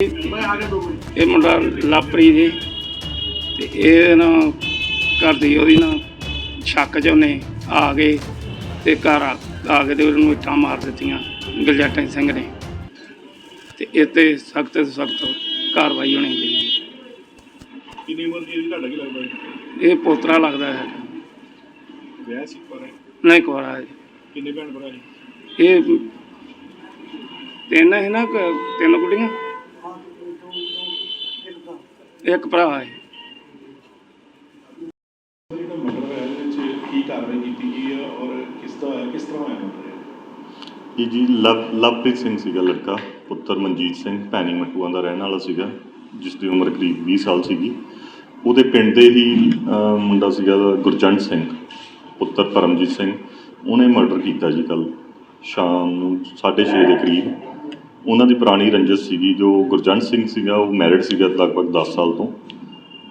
ਇਹ ਮੁੰਡਾ ਲਾਪਰੀ ਜੀ ਤੇ ਇਹ ਨਾ ਘਰ ਦੀ ਉਹਦੀ ਨਾ ਸ਼ੱਕ ਚ ਉਹਨੇ ਆ ਗਏ ਤੇ ਘਰ ਆ ਆ ਕੇ ਤੇ ਉਹਨੂੰ ਇੱਟਾਂ ਮਾਰ ਦਿੱਤੀਆਂ ਗਲਜੈਟਨ ਸਿੰਘ ਨੇ। ਤੇ ਇਹ ਤੇ ਸਖਤ ਤੋਂ ਸਖਤ ਕਾਰਵਾਈ ਹੋਣੀ ਚਾਹੀਦੀ। ਕਿੰਨੀ ਉਮਰ ਦੀ ਹੈ ਜੀ? ਤੁਹਾਡਾ ਕੀ ਲੱਗਦਾ ਹੈ ਇਹ ਪੋਤਰਾ ਲੱਗਦਾ ਹੈ। ਵਿਆਹ ਸੀ ਪਰ ਨਹੀਂ ਕੋਰਾ ਹੈ ਕਿੰਨੇ ਭੈਣ ਭਰਾ ਇਹ ਤਿੰਨ ਹੈ ਨਾ ਕਿ ਤਿੰਨ ਕੁੜੀਆਂ? ਤਰ੍ਹਾਂ ਹੋਇਆ ਮਰਡਰ ਇਹ ਜੀ ਲਵ ਲਵਪ੍ਰੀਤ ਸਿੰਘ ਸੀਗਾ ਲੜਕਾ ਪੁੱਤਰ ਮਨਜੀਤ ਸਿੰਘ ਭੈਣੀ ਮਟੂਆਂ ਦਾ ਰਹਿਣ ਵਾਲਾ ਸੀਗਾ ਜਿਸ ਦੀ ਉਮਰ ਕਰੀਬ 20 ਸਾਲ ਸੀਗੀ। ਉਹਦੇ ਪਿੰਡ ਦੇ ਹੀ ਅਹ, ਮੁੰਡਾ ਸੀਗਾ ਗੁਰਜੰਟ ਸਿੰਘ ਪੁੱਤਰ ਪਰਮਜੀਤ ਸਿੰਘ। ਉਹਨੇ ਮਰਡਰ ਕੀਤਾ ਜੀ ਕੱਲ ਸ਼ਾਮ ਨੂੰ 6:30 ਦੇ ਕਰੀਬ। ਉਹਨਾਂ ਦੀ ਪੁਰਾਣੀ ਰੰਜਿਸ਼ ਸੀਗੀ ਜੋ ਗੁਰਜੰਟ ਸਿੰਘ ਸੀਗਾ ਉਹ ਮੈਰਿਡ ਸੀਗਾ ਲਗਭਗ 10 ਸਾਲ ਤੋਂ।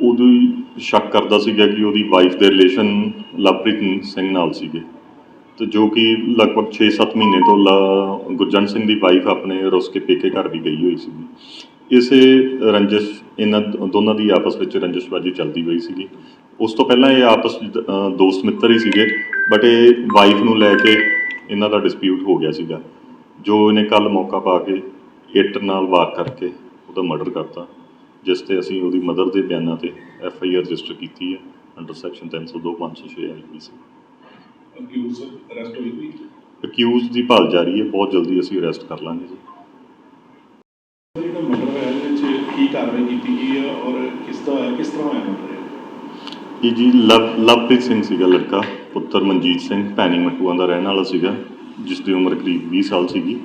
ਉਦੋਂ ਸ਼ੱਕ ਕਰਦਾ ਸੀਗਾ ਕਿ ਉਹਦੀ ਵਾਈਫ ਦੇ ਰਿਲੇਸ਼ਨ ਲਵਪ੍ਰੀਤ ਸਿੰਘ ਨਾਲ ਸੀਗੇ। ਤੇ ਜੋ ਕਿ ਲਗਭਗ 6-7 ਮਹੀਨੇ ਤੋਂ ਲਾ- ਗੁਰਜੰਟ ਸਿੰਘ ਦੀ ਵਾਈਫ ਆਪਣੇ ਰੁੱਸ ਕੇ ਪੇਕੇ ਘਰ ਵੀ ਗਈ ਹੋਈ ਸੀਗੀ। ਇਸੇ ਰੰਜਿਸ਼ ਇਹਨਾਂ ਦੋਨਾਂ ਦੀ ਆਪਸ ਵਿੱਚ ਰੰਜਿਸ਼ਬਾਜੀ ਚੱਲਦੀ ਹੋਈ ਸੀਗੀ। ਉਸ ਤੋਂ ਪਹਿਲਾਂ ਇਹ ਆਪਸ ਵਿੱਚ, ਦੋਸਤ ਮਿੱਤਰ ਹੀ ਸੀਗੇ ਬਟ ਇਹ ਵਾਈਫ ਨੂੰ ਲੈ ਕੇ ਇਹਨਾਂ ਦਾ ਡਿਸਪਿਊਟ ਹੋ ਗਿਆ ਸੀਗਾ। ਜੋ ਇਹਨੇ ਕੱਲ ਮੌਕਾ ਪਾ ਕੇ ਇੱਟ ਨਾਲ ਵਾਰ ਕਰਕੇ ਉਹਦਾ ਮਰਡਰ ਕਰਤਾ ਜਿਸ ਤੇ ਅਸੀਂ ਉਹਦੀ ਮਦਰ ਦੇ ਬਿਆਨਾਂ ਤੇ ਐਫ ਆਈ ਆਰ ਰਜਿਸਟਰ ਕੀਤੀ ਹੈ under section 302 506 IPC accused arrest ਹੋਈ ਵੀ ਅਕਿਊਜ਼ ਦੀ ਭਾਲ ਜਾਰੀ ਹੈ ਬਹੁਤ ਜਲਦੀ ਅਸੀਂ ਅਰੈਸਟ ਕਰ ਲਾਂਗੇ ਜੀ। ਜਿਹੜਾ ਮਰਡਰ ਹੋਇਆ ਇਹਦੇ ਵਿੱਚ ਕੀ ਕਾਰਵਾਈ ਕੀਤੀ ਗਈ ਹੈ ਔਰ ਕਿਸ ਦਾ ਹੋਇਆ ਕਿਸ ਤਰ੍ਹਾਂ ਹੋਇਆ ਮਰਡਰ ਇਹ ਜੀ ਲਵ ਲਵਪ੍ਰੀਤ ਸਿੰਘ ਸੀਗਾ ਲੜਕਾ ਪੁੱਤਰ ਮਨਜੀਤ ਸਿੰਘ ਭੈਣੀ ਮਟੂਆਂ ਦਾ ਰਹਿਣ ਵਾਲਾ ਸੀਗਾ। ਜਿਸ ਦੀ ਉਮਰ ਕਰੀਬ 20 ਸਾਲ ਸੀਗੀ,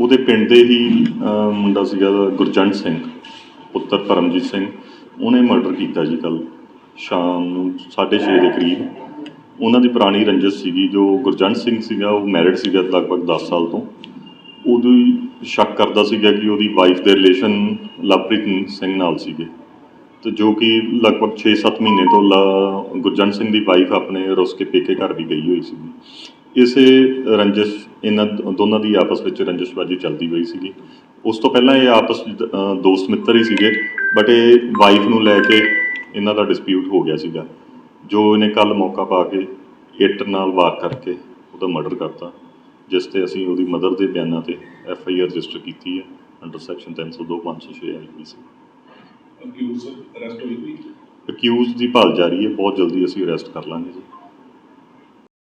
ਉਹਦੇ ਪਿੰਡ ਦੇ ਹੀ ਮੁੰਡਾ ਸੀਗਾ ਗੁਰਜੰਟ ਸਿੰਘ, ਪੁੱਤਰ ਪਰਮਜੀਤ ਸਿੰਘ। ਉਹਨੇ ਮਰਡਰ ਕੀਤਾ ਜੀ ਕੱਲ ਸ਼ਾਮ ਨੂੰ 6:30 ਦੇ ਕਰੀਬ। ਉਹਨਾਂ ਦੀ ਪੁਰਾਣੀ ਰੰਜਿਸ਼ ਸੀਗੀ, ਜੋ ਗੁਰਜੰਟ ਸਿੰਘ ਸੀਗਾ, ਉਹ ਮੈਰਿਡ ਸੀਗਾ ਲਗਭਗ 10 ਸਾਲ ਤੋਂ। ਉਦੋਂ ਸ਼ੱਕ ਕਰਦਾ ਸੀਗਾ ਕਿ ਉਹਦੀ ਵਾਈਫ ਦੇ ਰਿਲੇਸ਼ਨ ਲਵਪ੍ਰੀਤ ਸਿੰਘ ਨਾਲ ਸੀਗੇ। ਤੇ ਜੋ ਕਿ ਲਗਭਗ 6-7 ਮਹੀਨੇ ਤੋਂ ਲਾ- ਗੁਰਜੰਟ ਸਿੰਘ ਦੀ ਵਾਈਫ ਆਪਣੇ ਰੁੱਸ ਕੇ ਪੇਕੇ ਘਰ ਵੀ ਗਈ ਹੋਈ ਸੀਗੀ। ਇਸੇ ਰੰਜਿਸ਼ ਇਹਨਾਂ ਦੋਨਾਂ ਦੀ ਆਪਸ ਵਿੱਚ ਰੰਜਿਸ਼ਬਾਜੀ ਚੱਲਦੀ ਪਈ ਸੀਗੀ। ਉਸ ਤੋਂ ਪਹਿਲਾਂ ਇਹ ਆਪਸ ਵਿੱਚ, ਦੋਸਤ ਮਿੱਤਰ ਹੀ ਸੀਗੇ ਬਟ ਇਹ ਵਾਈਫ ਨੂੰ ਲੈ ਕੇ ਇਹਨਾਂ ਦਾ ਡਿਸਪਿਊਟ ਹੋ ਗਿਆ ਸੀਗਾ। ਜੋ ਇਹਨੇ ਕੱਲ ਮੌਕਾ ਪਾ ਕੇ ਇੱਟ ਨਾਲ ਵਾਰ ਕਰਕੇ ਉਹਦਾ ਮਰਡਰ ਕਰਤਾ ਜਿਸ ਤੇ ਅਸੀਂ ਉਹਦੀ ਮਦਰ ਦੇ ਬਿਆਨਾਂ ਤੇ ਐਫ ਆਈ ਆਰ ਰਜਿਸਟਰ ਕੀਤੀ ਹੈ under section 302 506 IPC accused arrest ਹੋਈ ਵੀ ਅਕਿਊਜ਼ ਦੀ ਭਾਲ ਜਾਰੀ ਹੈ ਬਹੁਤ ਜਲਦੀ ਅਸੀਂ ਅਰੈਸਟ ਕਰ ਲਾਂਗੇ ਜੀ।